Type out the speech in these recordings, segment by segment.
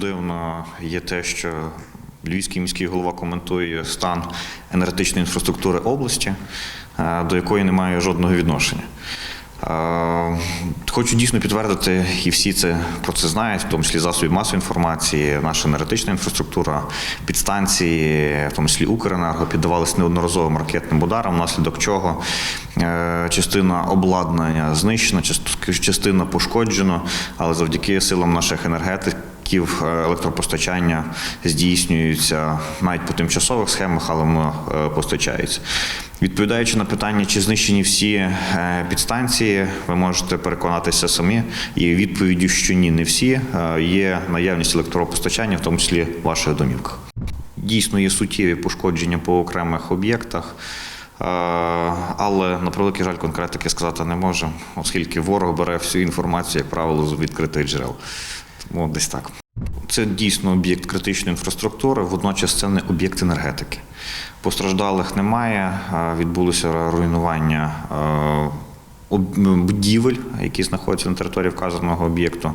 Дивно є те, що Львівський міський голова коментує стан енергетичної інфраструктури області, е, до якої немає жодного відношення. Е, Хочу дійсно підтвердити, і всі це про це знають, в тому числі засобів масової інформації, наша енергетична інфраструктура, підстанції, в тому числі Укренерго, піддавалися неодноразовим ракетним ударам, внаслідок чого е, частина обладнання знищена, част- частина пошкоджена, але завдяки силам наших енергетиків е, електропостачання здійснюється навіть по тимчасових схемах, але воно е, постачається. Відповідаючи на питання, чи знищені всі е, підстанції, ви можете переконатися самі. І відповіддю, що ні, не всі є наявність електропостачання, в тому числі в ваших домівках. Дійсно є суттєві пошкодження по окремих об'єктах. Але на превеликий жаль, конкретики сказати не можемо, оскільки ворог бере всю інформацію, як правило, з відкритих джерел. Тому десь так. Це дійсно об'єкт критичної інфраструктури, водночас це не об'єкт енергетики. Постраждалих немає, відбулося руйнування е, будівель, які знаходяться на території вказаного об'єкту.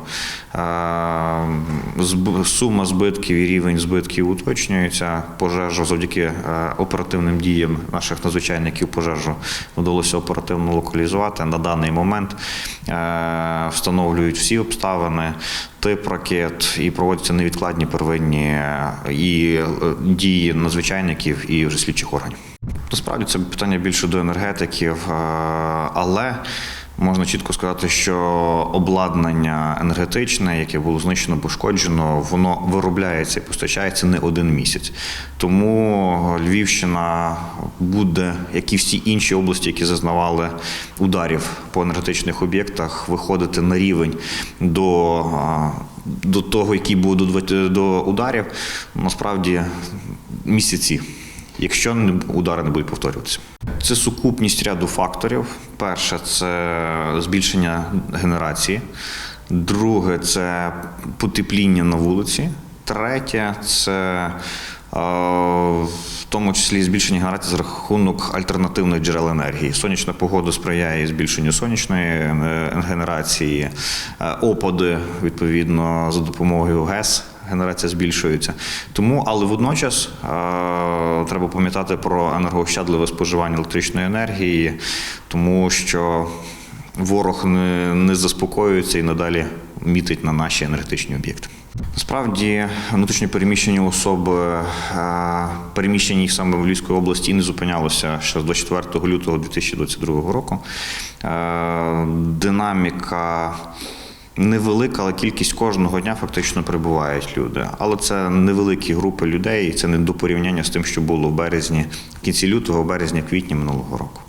Е, Сума збитків і рівень збитків уточнюється. Пожежу завдяки е, оперативним діям наших надзвичайників пожежу вдалося оперативно локалізувати. На даний момент е, встановлюють всі обставини, тип ракет і проводяться невідкладні первинні і дії надзвичайників і вже слідчих органів. Насправді це питання більше до енергетиків, е, але можна чітко сказати, що обладнання енергетичне, яке було знищено, пошкоджено, воно виробляється і постачається не один місяць. Тому Львівщина буде, як і всі інші області, які зазнавали ударів по енергетичних об'єктах, виходити на рівень до. е, До того, який був до ударів, насправді місяці якщо удари не будуть повторюватися. Це сукупність ряду факторів. Перше це збільшення генерації. Друге це потепління на вулиці. Третє це е, в тому числі збільшення генерації за рахунок альтернативних джерел енергії. Сонячна погода сприяє збільшенню сонячної е, генерації, Е, опади відповідно за допомогою ГЕС генерація збільшується. Тому, але водночас е, треба пам'ятати про енергоощадливе споживання електричної енергії, тому що ворог не, не заспокоюється і надалі мітить на наші енергетичні об'єкти. Насправді внутрішньо переміщені особи, е, переміщені саме в Львівській області і не зупинялося ще з 24 лютого 2022 року. Е, Динаміка невелика, кількість кожного дня фактично прибувають люди. Але це невеликі групи людей, і це не до порівняння з тим, що було в березні, кінці лютого, березня, квітня минулого року.